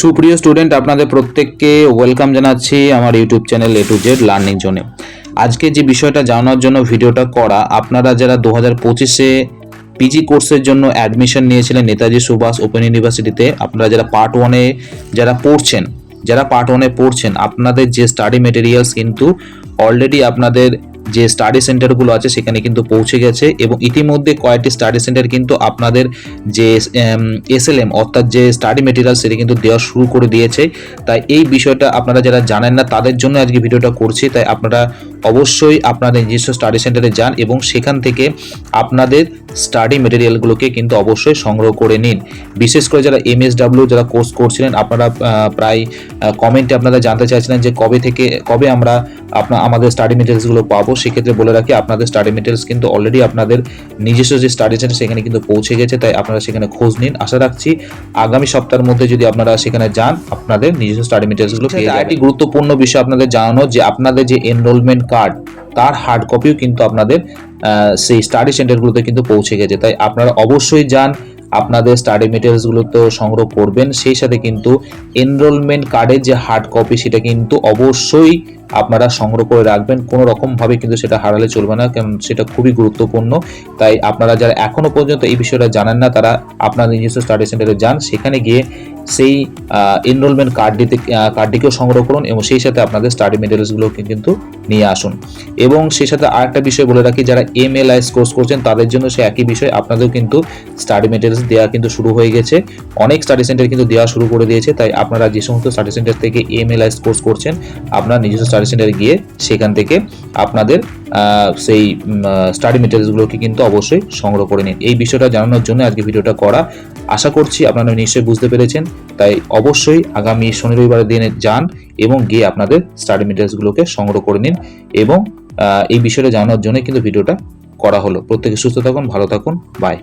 সুপ্রিয় স্টুডেন্ট আপনাদের প্রত্যেককে ওয়েলকাম জানাচ্ছি আমার YouTube channel A to Z learning জোনে আজকে যে বিষয়টা জানানোর জন্য ভিডিওটা করা, আপনারা যারা দু হাজার পঁচিশে পিজি কোর্সের জন্য অ্যাডমিশন নিয়েছিলেন, নেতাজি সুভাষ ওপেন ইউনিভার্সিটিতে আপনারা যারা পার্ট ওয়ানে যারা পড়ছেন, যারা পার্ট ওয়ানে পড়ছেন, আপনাদের যে স্টাডি মেটেরিয়ালস কিন্তু অলরেডি আপনাদের যে স্টাডি সেন্টারগুলো আছে সেখানে কিন্তু পৌঁছে গেছে এবং ইতিমধ্যে কয়েকটি স্টাডি সেন্টার কিন্তু আপনাদের যে এসএলএম অর্থাৎ যে স্টাডি মেটেরিয়াল সেটা কিন্তু দেওয়া শুরু করে দিয়েছে। তাই এই বিষয়টা আপনারা যারা জানেন না, তাদের জন্য আজকে ভিডিওটা করছি। তাই আপনারা অবশ্যই আপনাদের নিজস্ব স্টাডি সেন্টারে যান এবং সেখান থেকে আপনাদের স্টাডি মেটেরিয়ালগুলোকে কিন্তু অবশ্যই সংগ্রহ করে নিন। বিশেষ করে যারা এমএসডাব্লিউ যারা কোর্স করছিলেন, আপনারা প্রায় কমেন্টে আপনারা জানতে চাইছিলেন যে কবে থেকে, কবে আমরা আপনার আমাদের স্টাডি মেটেরিয়ালসগুলো পাবো। সেক্ষেত্রে বলে রাখি আপনাদের স্টাডি মেটেরিয়ালস কিন্তু অলরেডি আপনাদের নিজস্ব যে স্টাডি সেন্টার সেখানে কিন্তু পৌঁছে গেছে তাই আপনারা সেখানে খোঁজ নিন। আশা রাখছি আগামী সপ্তাহের মধ্যে যদি আপনারা সেখানে যান আপনাদের নিজস্ব স্টাডি মেটেরিয়ালসগুলো পেয়ে যাবেন। একটি গুরুত্বপূর্ণ বিষয় আপনাদের জানানো যে আপনাদের যে এনরোলমেন্ট কার্ড তার হার্ড কপিও কিন্তু আপনাদের আহ, সেই স্টাডি সেন্টারগুলোতে কিন্তু পৌঁছে গেছে। তাই আপনারা অবশ্যই যান আপনাদের স্টাডি মেটেরিয়ালসগুলো তো সংগ্রহ করবেন, সেই সাথে কিন্তু এনরোলমেন্ট কার্ডের যে হার্ড কপি সেটা কিন্তু অবশ্যই আপনারা সংগ্রহ করে রাখবেন। কোনো রকমভাবে কিন্তু সেটা হারালে চলবে না, কারণ সেটা খুবই গুরুত্বপূর্ণ। তাই আপনারা যারা এখনও পর্যন্ত এই বিষয়টা জানেন না, তারা আপনার নিজস্ব স্টাডি সেন্টারে যান, সেখানে গিয়ে সেই এনরোলমেন্ট কার্ডটিতে কার্ডটিকেও সংগ্রহ করুন এবং সেই সাথে আপনাদের স্টাডি মেটেরিয়ালসগুলোকে কিন্তু নিয়ে আসুন। এবং সেই সাথে আরেকটা বিষয় বলে রাখি, যারা এম এল আইস কোর্স করছেন, তাদের জন্য সে একই বিষয় আপনাদেরও কিন্তু স্টাডি মেটেরিয়ালস দেওয়া কিন্তু শুরু হয়ে গেছে। অনেক স্টাডি সেন্টার কিন্তু দেওয়া শুরু করে দিয়েছে, তাই আপনারা যে সমস্ত স্টাডি সেন্টার থেকে M L I S course করছেন, আপনার নিজস্ব স্টাডি সেন্টারে গিয়ে সেখান থেকে আপনাদের সেই স্টাডি মেটেরিয়ালসগুলোকে কিন্তু অবশ্যই সংগ্রহ করে নিন। এই বিষয়টা জানানোর জন্য আজকে ভিডিওটা করা। আশা করছি আপনারা নিশ্চয়ই বুঝতে পেরেছেন, তাই অবশ্যই আগামী শনি রবিবারের দিনে যান এবং গিয়ে আপনাদের স্টাডি মেটেরিয়ালসগুলোকে সংগ্রহ করে নিন। এবং আহ, এই বিষয়টা জানার জন্য কিন্তু ভিডিওটা করা হলো। প্রত্যেকে সুস্থ থাকুন ভালো থাকুন বাই